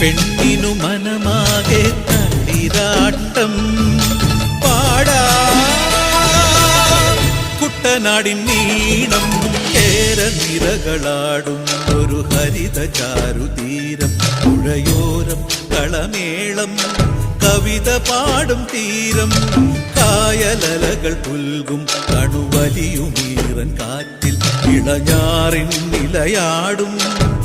പെണ്ണിനു മനമാകെ തളിരാട്ടം പാടാ കുട്ടനാടിൻ നീണം ഏര നിരകളാടും ഒരു ഹരിത ചാരുതീരം പുഴയോരം കളമേളം കവിത പാടും തീരം കായലലകൾ പുൽകും കണുവലിയുമീറൻ കാറ്റിൽ ഇളഞ്ഞാറിൻ നിലയാടും കുളിരുലാ